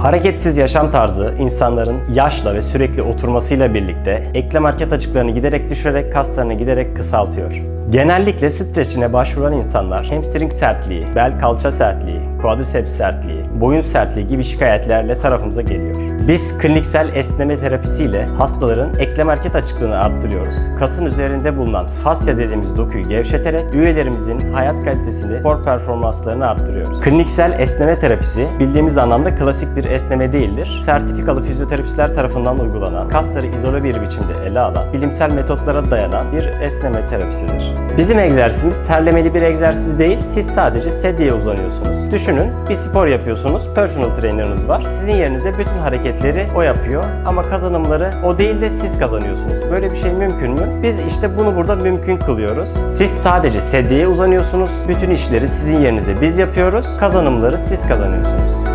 Hareketsiz yaşam tarzı insanların yaşla ve sürekli oturmasıyla birlikte eklem hareket açıklarını giderek düşürerek kaslarını giderek kısaltıyor. Genellikle streçine başvuran insanlar hamstring sertliği, bel kalça sertliği, quadriceps sertliği, boyun sertliği gibi şikayetlerle tarafımıza geliyor. Biz kliniksel esneme terapisiyle hastaların eklem hareket açıklığını arttırıyoruz. Kasın üzerinde bulunan fasya dediğimiz dokuyu gevşeterek üyelerimizin hayat kalitesini, spor performanslarını arttırıyoruz. Kliniksel esneme terapisi bildiğimiz anlamda klasik bir esneme değildir. Sertifikalı fizyoterapistler tarafından uygulanan, kasları izole bir biçimde ele alan, bilimsel metotlara dayanan bir esneme terapisidir. Bizim egzersizimiz terlemeli bir egzersiz değil, siz sadece sedyeye uzanıyorsunuz. Düşünün, bir spor yapıyorsunuz, personal trainer'ınız var. Sizin yerinize bütün hareketleri o yapıyor ama kazanımları o değil de siz kazanıyorsunuz. Böyle bir şey mümkün mü? Biz işte bunu burada mümkün kılıyoruz. Siz sadece sedyeye uzanıyorsunuz, bütün işleri sizin yerinize biz yapıyoruz, kazanımları siz kazanıyorsunuz.